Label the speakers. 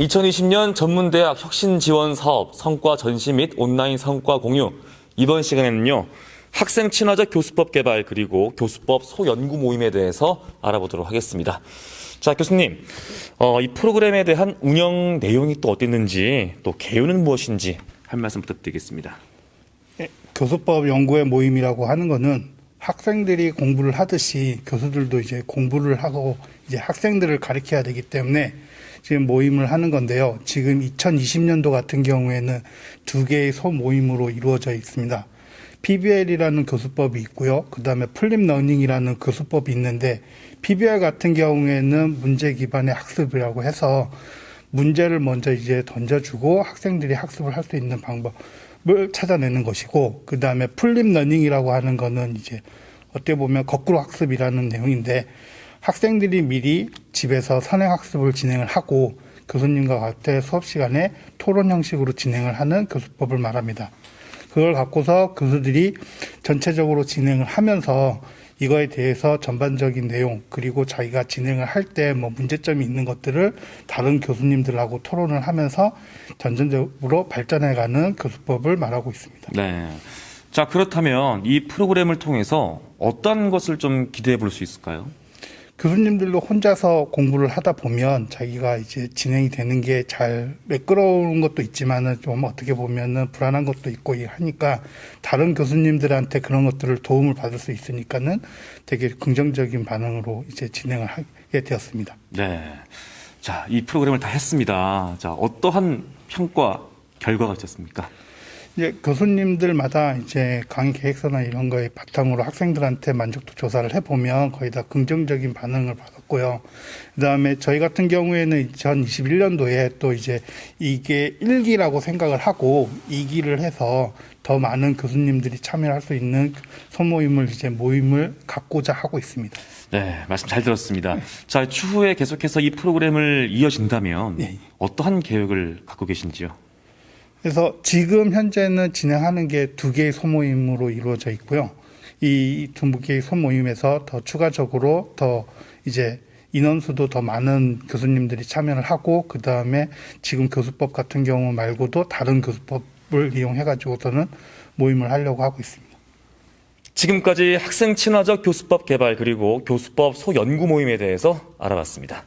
Speaker 1: 2020년 전문대학 혁신 지원 사업 성과 전시 및 온라인 성과 공유. 이번 시간에는요, 학생 친화적 교수법 개발 그리고 교수법 소연구 모임에 대해서 알아보도록 하겠습니다. 자, 교수님, 어, 이 프로그램에 대한 운영 내용이 또 어땠는지, 또 개요는 무엇인지 한 말씀 부탁드리겠습니다.
Speaker 2: 예, 교수법 연구회 모임이라고 하는 거는 학생들이 공부를 하듯이 교수들도 이제 공부를 하고 이제 학생들을 가르쳐야 되기 때문에 지금 모임을 하는 건데요. 지금 2020년도 같은 경우에는 두 개의 소모임으로 이루어져 있습니다. PBL이라는 교수법이 있고요. 그 다음에 플립 러닝이라는 교수법이 있는데 PBL 같은 경우에는 문제 기반의 학습이라고 해서 문제를 먼저 이제 던져주고 학생들이 학습을 할 수 있는 방법을 찾아내는 것이고 그 다음에 플립 러닝이라고 하는 거는 이제 어떻게 보면 거꾸로 학습이라는 내용인데 학생들이 미리 집에서 선행 학습을 진행을 하고 교수님과 같이 수업 시간에 토론 형식으로 진행을 하는 교수법을 말합니다. 그걸 갖고서 교수들이 전체적으로 진행을 하면서 이거에 대해서 전반적인 내용 그리고 자기가 진행을 할 때 뭐 문제점이 있는 것들을 다른 교수님들하고 토론을 하면서 전전적으로 발전해가는 교수법을 말하고 있습니다.
Speaker 1: 네. 자, 그렇다면 이 프로그램을 통해서 어떤 것을 좀 기대해 볼 수 있을까요?
Speaker 2: 교수님들도 혼자서 공부를 하다 보면 자기가 이제 진행이 되는 게 잘 매끄러운 것도 있지만은 좀 어떻게 보면은 불안한 것도 있고 하니까 다른 교수님들한테 그런 것들을 도움을 받을 수 있으니까는 되게 긍정적인 반응으로 이제 진행을 하게 되었습니다.
Speaker 1: 네. 자, 이 프로그램을 다 했습니다. 자, 어떠한 평가, 결과가 있었습니까?
Speaker 2: 이제 교수님들마다 이제 강의 계획서나 이런 거에 바탕으로 학생들한테 만족도 조사를 해보면 거의 다 긍정적인 반응을 받았고요. 그 다음에 저희 같은 경우에는 2021년도에 또 이제 이게 1기라고 생각을 하고 2기를 해서 더 많은 교수님들이 참여할 수 있는 소모임을 이제 모임을 갖고자 하고 있습니다.
Speaker 1: 네, 말씀 잘 들었습니다. 자, 추후에 계속해서 이 프로그램을 이어진다면
Speaker 2: 예.
Speaker 1: 어떠한 계획을 갖고 계신지요?
Speaker 2: 그래서 지금 현재는 진행하는 게 두 개의 소모임으로 이루어져 있고요. 이 두 개의 소모임에서 더 추가적으로 더 이제 인원수도 더 많은 교수님들이 참여를 하고 그 다음에 지금 교수법 같은 경우 말고도 다른 교수법을 이용해 가지고서는 모임을 하려고 하고 있습니다.
Speaker 1: 지금까지 학생 친화적 교수법 개발 그리고 교수법 소연구 모임에 대해서 알아봤습니다.